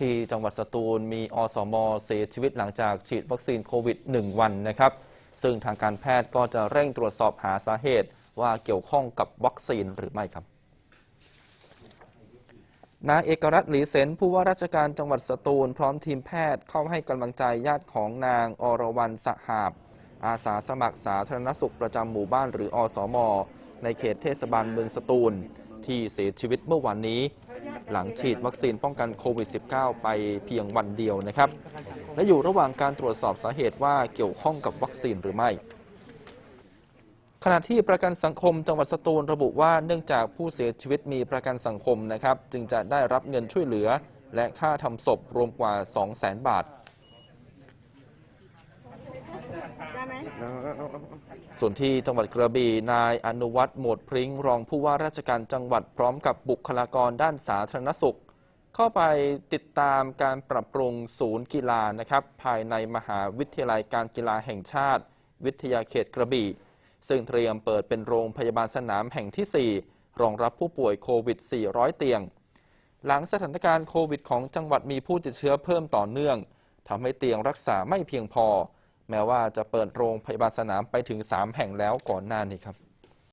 ที่จังหวัดสตูลมีอสมเสียชีวิตหลังจากฉีดวัคซีนโควิด 1 วันนะครับ ซึ่งทางการแพทย์ก็จะเร่งตรวจสอบหาสาเหตุว่าเกี่ยวข้องกับวัคซีนหรือไม่ครับนายเอกรัตน์หลีเซนผู้ว่าราชการจังหวัดสตูล พร้อมทีมแพทย์เข้าให้กำลังใจญาติของนางอรวรรณสหาบ อาสาสมัครสาธารณสุขประจำหมู่บ้านหรืออสม ในเขตเทศบาลเมืองสตูล ที่เสียชีวิตเมื่อวันนี้ หลังฉีดวัคซีนป้องกันโควิด -19 ไปเพียงวันเดียวนะครับ และอยู่ระหว่างการตรวจสอบสาเหตุว่าเกี่ยวข้องกับวัคซีนหรือไม่ขณะที่ประกันสังคมจังหวัดสตูลระบุว่าเนื่องจากผู้เสียชีวิตมีประกันสังคมนะครับ จึงจะได้รับเงินช่วยเหลือ และค่าทำศพรวมกว่า 200,000 บาท ได้ไหม ส่วนที่จังหวัดกระบี่นายอนุวัฒน์หมวดพริ้งรองผู้ว่าราชการจังหวัดพร้อมกับบุคลากรด้านสาธารณสุข เข้าไปติดตามการปรับปรุงศูนย์กีฬานะครับ ภายในมหาวิทยาลัยการกีฬาแห่งชาติ วิทยาเขตกระบี่ ซึ่งเตรียมเปิดเป็นโรงพยาบาลสนามแห่งที่ 4 รองรับผู้ป่วยโควิด 400 เตียง หลังสถานการณ์โควิดของจังหวัดมีผู้ติดเชื้อเพิ่มต่อเนื่องทำให้เตียงรักษาไม่เพียงพอ แม้ว่าจะเปิดโรงพยาบาลสนามไปถึง 3 แห่งแล้วก่อนหน้านี้ครับ